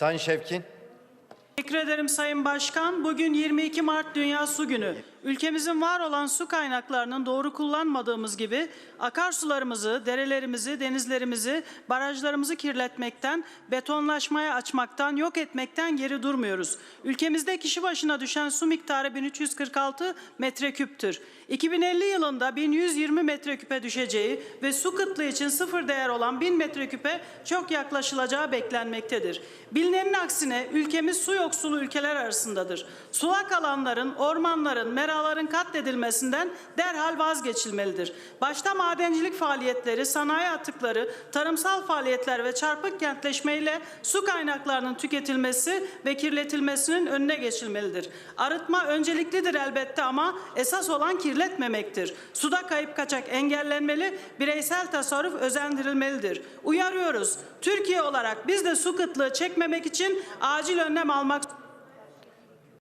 Sayın Şevkin. Teşekkür ederim Sayın Başkan. Bugün 22 Mart Dünya Su Günü. Ülkemizin var olan su kaynaklarının doğru kullanmadığımız gibi akarsularımızı, derelerimizi, denizlerimizi, barajlarımızı kirletmekten, betonlaşmaya açmaktan, yok etmekten geri durmuyoruz. Ülkemizde kişi başına düşen su miktarı 1346 metreküptür. 2050 yılında 1120 metreküpe düşeceği ve su kıtlığı için sıfır değer olan 1000 metreküpe çok yaklaşılacağı beklenmektedir. Bilinenin aksine ülkemiz su yoksulu ülkeler arasındadır. Sulak alanların, ormanların, meraların katledilmesinden derhal vazgeçilmelidir. Başta madencilik faaliyetleri, sanayi atıkları, tarımsal faaliyetler ve çarpık kentleşmeyle su kaynaklarının tüketilmesi ve kirletilmesinin önüne geçilmelidir. Arıtma önceliklidir elbette ama esas olan kirletmemektir. Suda kayıp kaçak engellenmeli, bireysel tasarruf özendirilmelidir. Uyarıyoruz. Türkiye olarak biz de su kıtlığı çekmemek için acil önlem almak much.